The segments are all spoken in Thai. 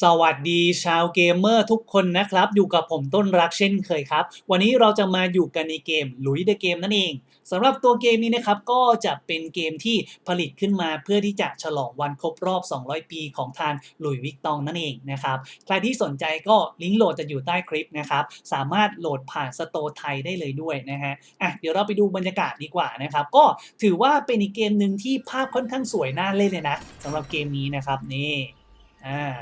สวัสดีชาวเกมเมอร์ทุกคนนะครับ อยู่กับผมต้นรักเช่นเคยครับ วันนี้เราจะมาอยู่กันในเกมลุยเดอะเกมนั่นเองสำหรับตัวเกมนี้นะครับก็จะเป็นเกมที่ผลิตขึ้นมาเพื่อที่จะฉลองวันครบรอบ 200 ปีของทางหลุยวิกตองนั่นเองนะครับ ใครที่สนใจก็ลิงก์โหลดจะอยู่ใต้คลิปนะครับ สามารถโหลดผ่านสโตไทยได้เลยด้วยนะฮะอะเดี๋ยวเราไปดูบรรยากาศดีกว่านะครับ ก็ถือว่าเป็นอีกเกมหนึ่งที่ภาพค่อนข้างสวยน่าเล่นเลยนะสำหรับเกมนี้นะครับนี่ อ่า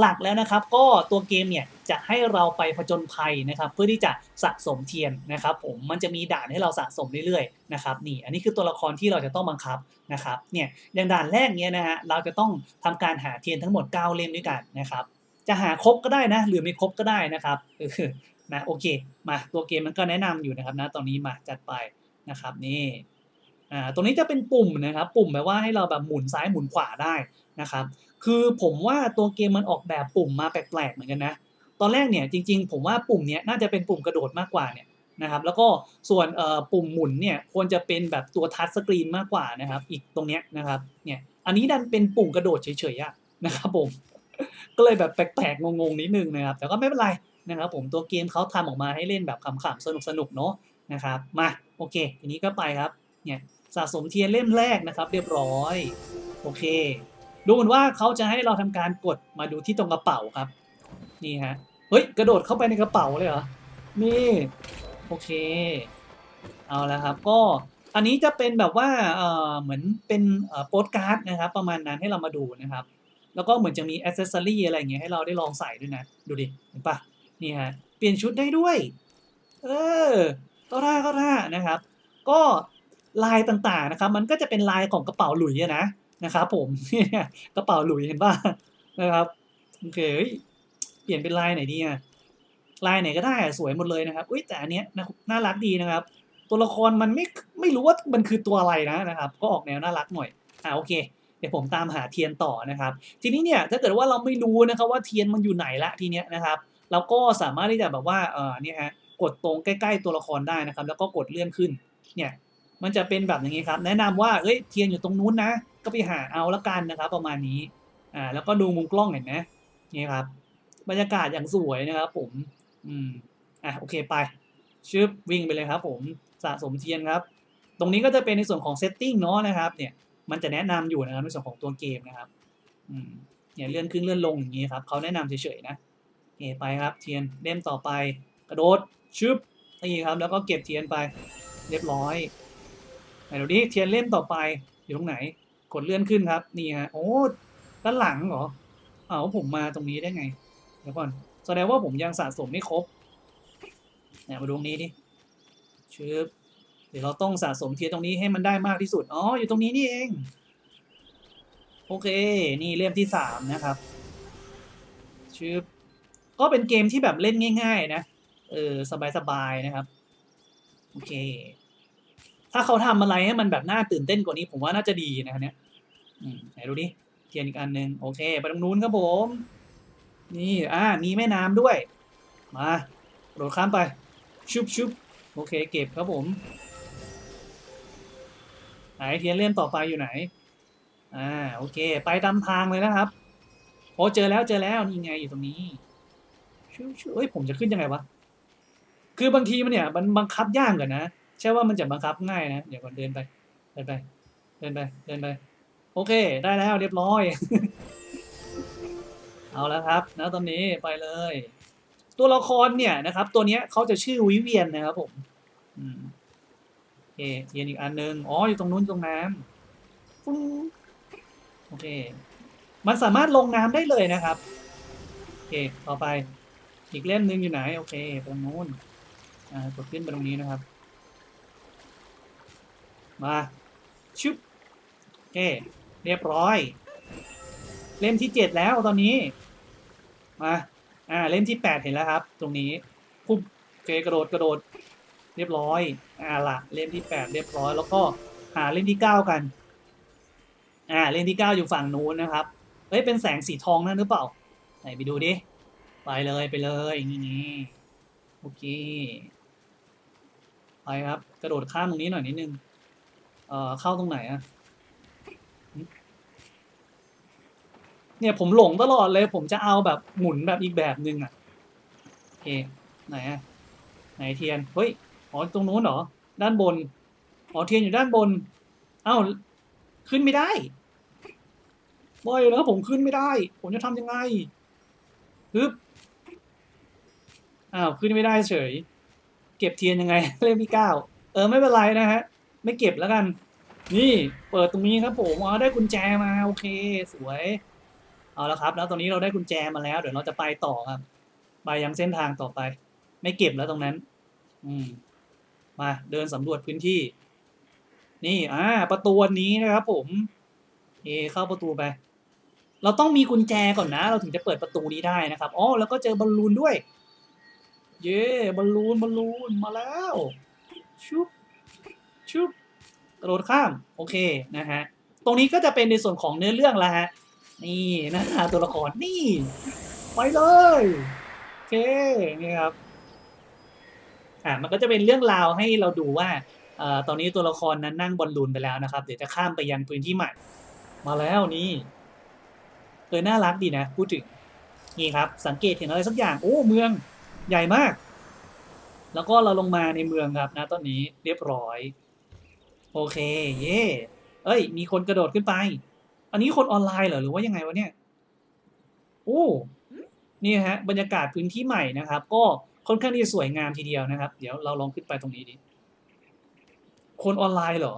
หลักๆแล้วนะครับก็ตัวเกมเนี่ยจะให้เราไปผจญภัยนะครับเพื่อที่จะสะสมเทียนนะครับผมมันจะมีด่านให้เราสะสมเรื่อยๆนะครับนี่อันนี้คือตัวละครที่เราจะต้องบังคับนะครับเนี่ยอย่างด่านแรกเนี่ยนะฮะเราจะต้องทำการหาเทียนทั้งหมด 9 เล่มด้วยกันนะครับจะหาครบก็ได้นะหรือไม่ครบก็ได้นะครับนะโอเคมาตัวเกมมันก็แนะนำอยู่นะครับนะตอนนี้มาจัดไปนะครับนี่อ่าตรงนี้จะเป็นปุ่มนะครับปุ่มแบบว่าให้เราแบบหมุนซ้ายหมุนขวาได้นะครับ คือผมว่าตัวเกมมันออกแบบปุ่มมาแปลกๆเหมือนกันนะ ตอนแรกเนี่ยจริง ๆ ผมว่าปุ่มเนี้ยน่าจะเป็นปุ่มกระโดดมากกว่าเนี่ยนะครับแล้วก็ส่วนปุ่มหมุนเนี่ยควรจะเป็นแบบตัวทัชสกรีนมากกว่านะครับ อีกตรงเนี้ยนะครับเนี่ยอันนี้ดันเป็นปุ่มกระโดดเฉยๆอะนะครับผมก็เลยแบบแปลกๆงงๆนิดนึงนะครับ แต่ก็ไม่เป็นไรนะครับ ผมตัวเกมเขาทำออกมาให้เล่นแบบขำๆสนุกๆเนาะนะครับมาโอเคทีนี้ก็ไปครับเนี่ยสะสมเทียนเล่มแรกนะครับ เรียบร้อย โอเค ดูเหมือนว่าเขาจะให้เราทำการกดมาดูที่ตรงกระเป๋าครับ นี่ฮะ เฮ้ย กระโดดเข้าไปในกระเป๋าเลยเหรอ นี่ โอเค เอาละครับ ก็อันนี้จะเป็นแบบว่าเออเหมือนเป็นโปสการ์ดนะครับ ประมาณนั้นให้เรามาดูนะครับ แล้วก็เหมือนจะมีอ c เซสซอรี่อะไรอย่างเงี้ยให้เราได้ลองใส่ด้วยนะ ดูดิ เห็นปะนี่ฮะ เปลี่ยนชุดได้ด้วย เออ ก็ท่าก็ท่านะครับ ก็ลายต่างๆนะครับ มันก็จะเป็นลายของกระเป๋าหลุยอะนะ นะครับผมเนี่ยกระเป๋าหลุยเห็นป่ะนะครับโอเคเฮ้ยเปลี่ยนเป็นลายไหนดีอะลายไหนก็ได้สวยหมดเลยนะครับอุ้ยแต่อันเนี้ยนะน่ารักดีนะครับ ตัวละครมันไม่ไม่รู้ว่ามันคือตัวอะไรนะนะครับ ก็ออกแนวน่ารักหน่อยอ่าโอเคเดี๋ยวผมตามหาเทียนต่อนะครับ ทีนี้เนี่ยถ้าเกิดว่าเราไม่รู้นะครับว่าเทียนมันอยู่ไหนละทีเนี้ยนะครับเราก็สามารถที่จะแบบว่าเออเนี่ยฮะกดตรงใกล้ ๆ ตัวละครได้นะครับ แล้วก็กดเลื่อนขึ้นเนี่ย มันจะเป็นแบบอย่างนี้ครับ แนะนำว่าเอ้ยเทียนอยู่ตรงนู้นนะ ก็ไปหาเอาละกันนะครับ ประมาณนี้อ่าแล้วก็ดูมุมกล้องเห็นไหมนี่ครับ บรรยากาศอย่างสวยนะครับ ผม อืมอะโอเคไปชึบวิ่งไปเลยครับ ผมสะสมเทียนครับ ตรงนี้ก็จะเป็นในส่วนของเซตติ้งเนาะนะครับ เนี่ยมันจะแนะนำอยู่นะครับในส่วนของตัวเกมนะครับ อืมเนี่ยเลื่อนขึ้นเลื่อนลงอย่างนี้ครับเขาแนะนำเฉยๆนะโอไปครับ เทียนเล่มต่อไป กระโดดชึบนี่ครับ แล้วก็เก็บเทียนไป เรียบร้อย ดูดิเทียนเล่มต่อไปอยู่ตรงไหน กดเลื่อนขึ้นครับนี่ฮะโอ้ด้านหลังเหรอเอาวผมมาตรงนี้ได้ไงเดี๋ยวก่อนแสดงว่าผมยังสะสมไม่ครบเนี่ยมาดูตรงนี้ดิชึบเดี๋ยวเราต้องสะสมเทียนตรงนี้ให้มันได้มากที่สุด อ๋อ อยู่ตรงนี้นี่เอง โอเค นี่เล่มที่สามนะครับชึบก็เป็นเกมที่แบบเล่นง่าย ๆ นะ เออ สบาย ๆ นะครับ โอเค ถ้าเขาทำอะไรให้มันแบบน่าตื่นเต้นกว่านี้ ผมว่าน่าจะดีนะครับเนี่ยไหนดูดิเทียนอีกอันหนึ่งโอเค ไปตรงนู้นครับผม นี่อ่ามีแม่น้ำด้วย มาโดดข้ามไป ชุบชุบโอเค เก็บครับผม ไหนเทียนเล่มต่อไปอยู่ไหน อ่าโอเค ไปตามทางเลยนะครับโอ้เจอแล้วเจอแล้วนี่ไงอยู่ตรงนี้ชุบชุบเอ้ยผมจะขึ้นยังไงวะคือบางทีมันเนี่ย มันบังคับยากกว่านะ ใช่ว่ามันจะบังคับง่ายนะ เดี๋ยวก่อนเดินไป เดินไป เดินไป เดินไป โอเค ได้แล้วเรียบร้อย เอาแล้วครับนะตอนนี้ไปเลย ตัวละครเนี่ยนะครับ ตัวเนี้ยเขาจะชื่อวิเวียนนะครับผมอืมโอเคเทียนอีกอันหนึง อ๋อ อยู่ตรงนู้นตรงน้ำฟุ้งโอเค มันสามารถลงน้ำได้เลยนะครับ โอเค ต่อไป อีกเล่มหนึ่งอยู่ไหน โอเค ตรงนู้น อ่า กดขึ้นไปตรงนี้นะครับ มาชุบโอเคเรียบร้อย เล่มที่เจ็ดแล้วตอนนี้ มาอ่าเล่มที่แปดเห็นแล้วครับ ตรงนี้ปุ๊บโอเคกระโดดกระโดด เรียบร้อยอ่าละเล่มที่แปดเรียบร้อย แล้วก็หาเล่มที่เก้ากัน อ่าเล่มที่เก้าอยู่ฝั่งนู้นนะครับเฮ้ยเป็นแสงสีทองนั่นหรือเปล่าไหนไปดูดิไปเลยไปเลยนี่างนี่โอเคไปครับ กระโดดข้ามตรงนี้หน่อยนิดนึง เอ่อเข้าตรงไหนอะเนี่ยผมหลงตลอดเลย ผมจะเอาแบบหมุนแบบอีกแบบหนึ่งอะโอเคไหนอะไหนเทียนเฮ้ยอ๋อตรงนู้นเหรอด้านบนอ๋อเทียนอยู่ด้านบน เอ้าขึ้นไม่ได้บ่อยนะผมขึ้นไม่ได้ ผมจะทำยังไงฮึบอ้าวขึ้นไม่ได้เฉย เก็บเทียนยังไง เล่มที่เก้าเออไม่เป็นไรนะฮะ ไม่เก็บแล้วกัน นี่เปิดตรงนี้ครับผมอ๋อได้กุญแจมาโอเค สวยเอาละครับ แล้วตอนนี้เราได้กุญแจมาแล้ว เดี๋ยวเราจะไปต่อครับ ไปยังเส้นทางต่อไป ไม่เก็บแล้วตรงนั้น อืม มาเดินสำรวจพื้นที่ นี่อ่าประตูนี้นะครับ ผมเอเข้าประตูไป เราต้องมีกุญแจก่อนนะ เราถึงจะเปิดประตูนี้ได้นะครับอ๋อแล้วก็เจอบอลลูนด้วย เย้บอลลูนบอลลูนมาแล้วชุบ ชุบกระโดดข้ามโอเคนะฮะตรงนี้ก็จะเป็นในส่วนของเนื้อเรื่องแล้วฮะนี่หนะตัวละครนี่ไปเลยโอเคนี่ครับอ่ามันก็จะเป็นเรื่องราวให้เราดูว่าเอ่อตอนนี้ตัวละครนั้นนั่งบอลลูนไปแล้วนะครับ เดี๋ยวจะข้ามไปยังพื้นที่ใหม่ มาแล้วนี่เออน่ารักดีนะพูดถึงนี่ครับ สังเกตเห็นอะไรสักอย่างโอ้เมืองใหญ่มาก แล้วก็เราลงมาในเมืองครับนะตอนนี้เรียบร้อย โอเค เย่เอ้ย มีคนกระโดดขึ้นไป อันนี้คนออนไลน์เหรอ หรือว่ายังไงวะเนี่ย โอ้นี่ฮะ บรรยากาศพื้นที่ใหม่นะครับ ก็ค่อนข้างที่จะสวยงามทีเดียวนะครับ เดี๋ยวเราลองขึ้นไปตรงนี้ดิ คนออนไลน์เหรอ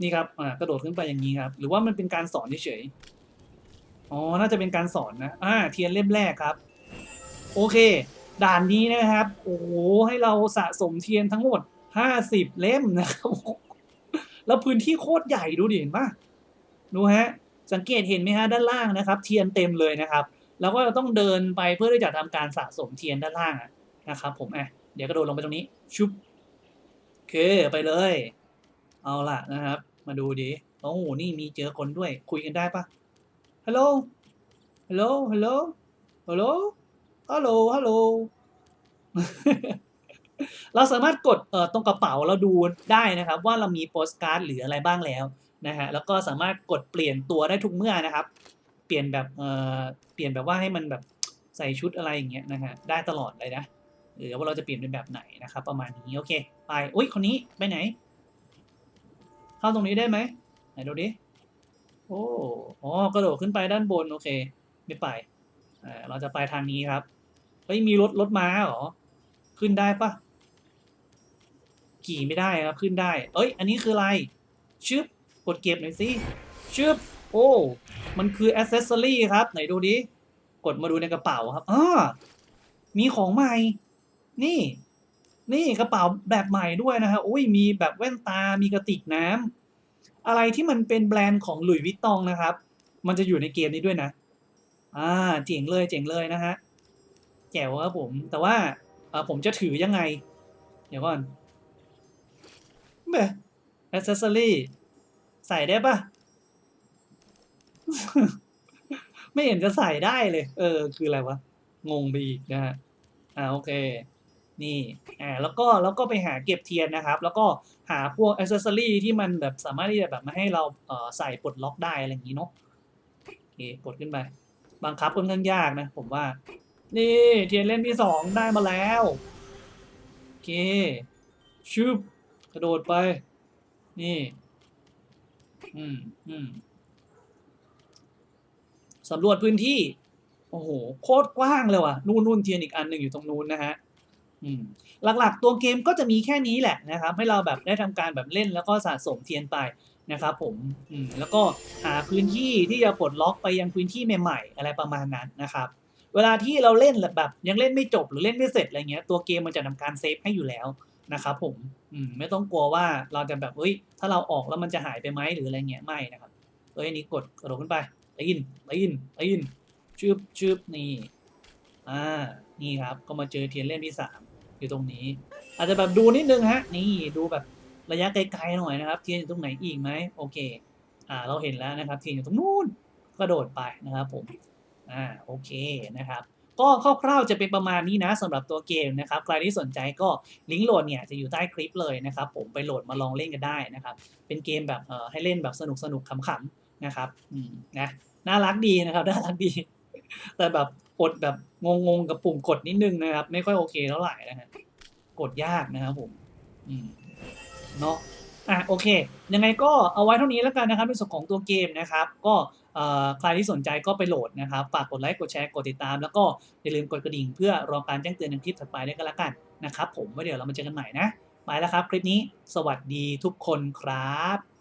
นี่ครับ อ่า กระโดดขึ้นไปอย่างนี้ครับ หรือว่ามันเป็นการสอนเฉยๆอ๋อ น่าจะเป็นการสอนนะ อ่า เทียนเล่มแรกครับ โอเค ด่านนี้นะครับ โอ้โห ให้เราสะสมเทียนทั้งหมด ห้าสิบเล่มนะครับแล้วพื้นที่โคตรใหญ่ดูดิเห็นปะดูฮะ สังเกตเห็นไหมฮะด้านล่างนะครับ เทียนเต็มเลยนะครับ แล้วก็ต้องเดินไปเพื่อที่จะทำการสะสมเทียนด้านล่างอะนะครับ ผมอะเดี๋ยวกระโดดลงไปตรงนี้ ชุบโอเคไปเลย เอาล่ะนะครับ มาดูดิโอ้โหนี่มีเจอคนด้วย คุยกันได้ปะฮัลโหลฮัลโหลฮัลโหลฮัลโหลฮัลโหลฮัลโหล เราสามารถกดต่อตรงกระเป๋าเราดูได้นะครับ ว่าเรามีโปสการ์ดหรืออะไรบ้างแล้วนะฮะแล้วก็สามารถกดเปลี่ยนตัวได้ทุกเมื่อนะครับ เปลี่ยนแบบเอ่อเปลี่ยนแบบว่าให้มันแบบใส่ชุดอะไรอย่างเงี้ยนะฮะได้ตลอดเลยนะหรือว่าเราจะเปลี่ยนเป็นแบบไหนนะครับ ประมาณนี้โอเค ไปอุ้ยคนนี้ไปไหน เข้าตรงนี้ได้ไหมไหนดูดิโอ้อ๋อกระโดดขึ้นไปด้านบนโอเค ไม่ไปเเราจะไปทางนี้ครับเฮ้ยมีรถรถม้าเหรอขึ้นได้ปะ ขี่ไม่ได้ครับขึ้นได้ เอ้ย อันนี้คืออะไร ชึบ กดเก็บหน่อยสิ ชึบ โอ้ มันคืออ c เซสซอรี่ครับ ไหนดูดิ กดมาดูในกระเป๋าครับอ้ามีของใหม่ นี่ นี่กระเป๋าแบบใหม่ด้วยนะฮะอุ้ย มีแบบแว่นตา มีกระติกน้ำอะไรที่มันเป็นแบรนด์ของหลุยส์วิตตองนะครับ มันจะอยู่ในเกมนี้ด้วยนะ อ่า เจ๋งเลย เจ๋งเลยนะฮะ แจ๋วครับผม แต่ว่าผมจะถือยังไง เดี๋ยวก่อน เบอ accessory ใส่ได้ปะ ไม่เห็นจะใส่ได้เลย เออ คืออะไรวะ งงไปอีกนะฮะ อ่าโอเค นี่ อ่า แล้วก็ แล้วก็ไปหาเก็บเทียนนะครับ แล้วก็หาพวกอ c เซสซอรี่ที่มันแบบสามารถที่จะแบบมาให้เราเอ่อใส่ปลดล็อกได้อะไรอย่างนี้เนาะโอเคกดขึ้นไป บังคับค่อนข้างยากนะ ผมว่า นี่เทียนเล่มที่สองได้มาแล้ว โอเคชุบ กระโดดไป นี่ อืมอืมสำรวจพื้นที่ โอ้โห โคตรกว้างเลยว่ะ นู่นนู่นเทียนอีกอันหนึ่งอยู่ตรงนู้นนะฮะอืมหลักๆ ตัวเกมก็จะมีแค่นี้แหละนะครับ ให้เราแบบได้ทำการแบบเล่นแล้วก็สะสมเทียนไปนะครับผมอืมแล้วก็หาพื้นที่ที่จะปลดล็อกไปยังพื้นที่ใหม่ๆ อะไรประมาณนั้นนะครับ เวลาที่เราเล่นแบบยังเล่นไม่จบหรือเล่นไม่เสร็จอะไรเงี้ยตัวเกมมันจะทำการเซฟให้อยู่แล้ว นะครับผมอืมไม่ต้องกลัวว่าเราจะแบบเฮ้ย ถ้าเราออกแล้วมันจะหายไปไหมหรืออะไรเงี้ยไม่นะครับ เอ้ยอันนี้กดกระโดดขึ้นไปตีนตีนตีนชืบชืบนี่อ่านี่ครับ ก็มาเจอเทียนเล่มที่สามอยู่ตรงนี้ อาจจะแบบดูนิดนึงฮะ นี่ดูแบบระยะไกลๆหน่อยนะครับ เทียนอยู่ตรงไหนอีกไหมโอเค อ่าเราเห็นแล้วนะครับ เทียนอยู่ตรงนู้นกระโดดไปนะครับผมอ่าโอเคนะครับ ก็คร่าวๆจะเป็นประมาณนี้นะสำหรับตัวเกมนะครับใครที่สนใจก็ลิงก์โหลดเนี่ยจะอยู่ใต้คลิปเลยนะครับผมไปโหลดมาลองเล่นกันได้นะครับเป็นเกมแบบเอ่อให้เล่นแบบสนุกสนุกๆขำๆนะครับอืมนะน่ารักดีนะครับน่ารักดี แต่แบบกดแบบงงๆกับปุ่มกดนิดนึงนะครับ ไม่ค่อยโอเคเท่าไหร่นะฮะกดยากนะครับผมอืมเนาะอะโอเค ยังไงก็เอาไว้เท่านี้แล้วกันนะครับในส่วนของตัวเกมนะครับ ก็ ใครที่สนใจก็ไปโหลดนะครับ ฝากกดไลค์ กดแชร์ กดติดตาม แล้วก็อย่าลืมกดกระดิ่งเพื่อรอการแจ้งเตือนในคลิปถัดไปได้วยกันละกันนะครับ ผมไว้เดี๋ยวเรามาเจอกันใหม่นะ ไปแล้วครับ คลิปนี้ สวัสดีทุกคนครับ